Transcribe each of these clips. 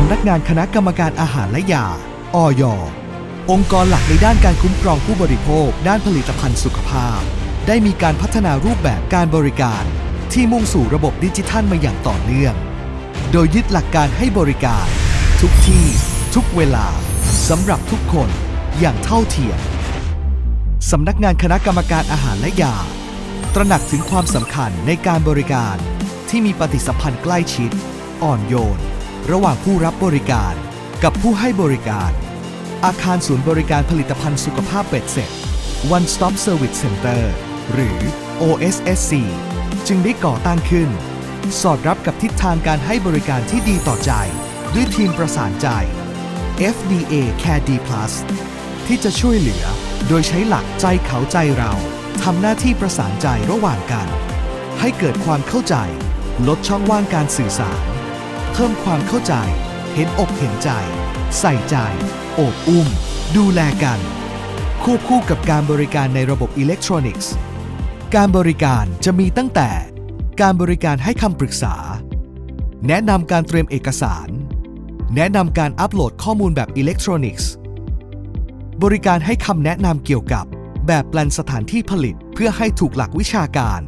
สำนักงานคณะกรรมการอาหารและยา อย องค์กรหลักในด้านการคุ้มครองผู้บริโภค ด้านผลิตภัณฑ์สุขภาพ ได้มีการพัฒนารูปแบบการบริการ ที่มุ่งสู่ระบบดิจิทัลมาอย่างต่อเนื่อง โดยยึดหลักการให้บริการ ทุกที่ ทุกเวลาสำหรับทุกคนอย่างเท่าเทียมสำนักงานคณะกรรมการอาหารและยา ตระหนักถึงความสำคัญในการบริการ ที่มีปฏิสัมพันธ์ใกล้ชิด อ่อนโยน ระหว่างผู้รับบริการ กับผู้ให้บริการ อาคารศูนย์บริการผลิตภัณฑ์สุขภาพเป็ดเสร็จ One Stop Service Center หรือ OSSC จึงได้ก่อตั้งขึ้น สอดรับกับทิศทางการให้บริการที่ดีต่อใจ ด้วยทีมประสานใจ FDA Care D Plus ที่จะช่วยเหลือ โดยใช้หลักใจเขาใจเราทำหน้าที่ประสานใจระหว่างกัน ให้เกิดความเข้าใจ ลดช่องว่างการสื่อสาร เพิ่มความเข้าใจ เห็นอกเห็นใจ ใส่ใจ โอบอุ้ม ดูแลกัน ควบคู่กับการบริการในระบบอิเล็กทรอนิกส์ การบริการจะมีตั้งแต่ การบริการให้คำปรึกษา แนะนำการเตรียมเอกสาร แนะนำการอัปโหลดข้อมูลแบบอิเล็กทรอนิกส์ บริการให้คำแนะนำเกี่ยวกับแบบแปลนสถานที่ผลิตเพื่อให้ถูกหลักวิชาการ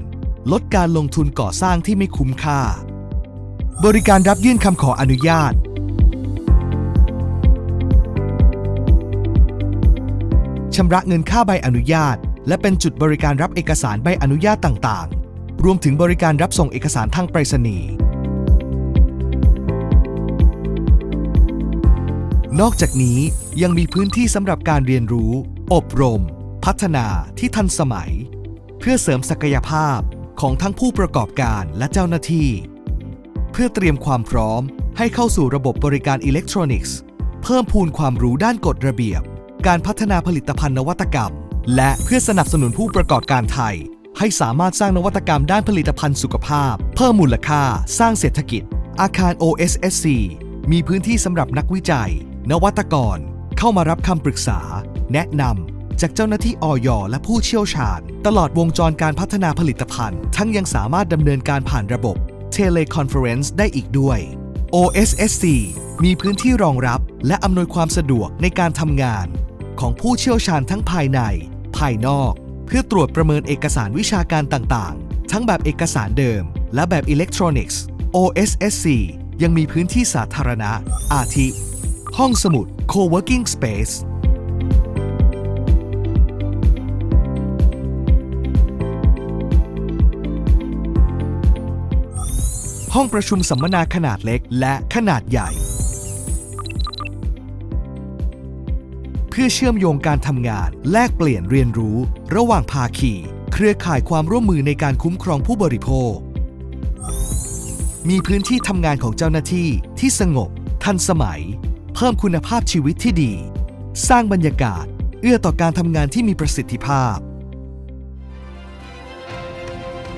ลดการลงทุนก่อสร้างที่ไม่คุ้มค่า บริการรับยื่นคำขออนุญาต ชำระเงินค่าใบอนุญาต และเป็นจุดบริการรับเอกสารใบอนุญาตต่างๆ รวมถึงบริการรับส่งเอกสารทางไปรษณีย์ นอกจากนี้ยังมีพื้นที่สำหรับการเรียนรู้ อบรม พัฒนาที่ทันสมัย เพื่อเสริมศักยภาพของทั้งผู้ประกอบการและเจ้าหน้าที่ พื่อเตรียมความพร้อม ให้เข้าสู่ระบบบริการอิเล็กทรอนิกส์ เพิ่มพูนความรู้ด้านกฎระเบียบ การพัฒนาผลิตภัณฑ์นวัตกรรม และเพื่อสนับสนุนผู้ประกอบการไทย ให้สามารถสร้างนวัตกรรมด้านผลิตภัณฑ์สุขภาพ เพิ่มมูลค่า สร้างเศรษฐกิจ อาคาร OSSC มีพื้นที่สำหรับนักวิจัย นวัตกร เข้ามารับคำปรึกษา แนะนำจากเจ้าหน้าที่อยและผู้เชี่ยวชาญ ตลอดวงจรการพัฒนาผลิตภัณฑ์ ทั้งยังสามารถดำเนินการผ่านระบบ Teleconference ได้อีกด้วย OSSC มีพื้นที่รองรับและอำนวยความสะดวกในการทำงาน ของผู้เชี่ยวชาญทั้งภายใน ภายนอก เพื่อตรวจประเมินเอกสารวิชาการต่างๆ ทั้งแบบเอกสารเดิม และแบบอิเล็กทรอนิกส์ OSSC ยังมีพื้นที่สาธารณะ อาทิ ห้องสมุด Co-working Space ห้องประชุมสัมมนาขนาดเล็กและขนาดใหญ่ เพื่อเชื่อมโยงการทำงาน แลกเปลี่ยนเรียนรู้ ระหว่างภาคี เครือข่ายความร่วมมือในการคุ้มครองผู้บริโภค มีพื้นที่ทำงานของเจ้าหน้าที่ที่สงบ ทันสมัย เพิ่มคุณภาพชีวิตที่ดี สร้างบรรยากาศ เอื้อต่อการทำงานที่มีประสิทธิภาพ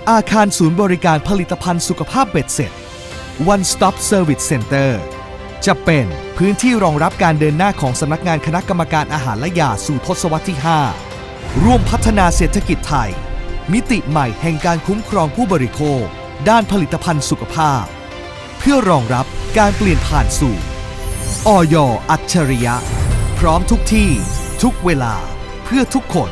อาคารศูนย์บริการผลิตภัณฑ์สุขภาพเบ็ดเสร็จ One Stop Service Center จะเป็นพื้นที่รองรับการเดินหน้าของสำนักงานคณะกรรมการอาหารและยาสู่ทศวรรษที่ 5 ร่วมพัฒนาเศรษฐกิจไทย มิติใหม่แห่งการคุ้มครองผู้บริโภค ด้านผลิตภัณฑ์สุขภาพ เพื่อรองรับการเปลี่ยนผ่านสู่อยอัจฉริยะ พร้อมทุกที่ ทุกเวลา เพื่อทุกคน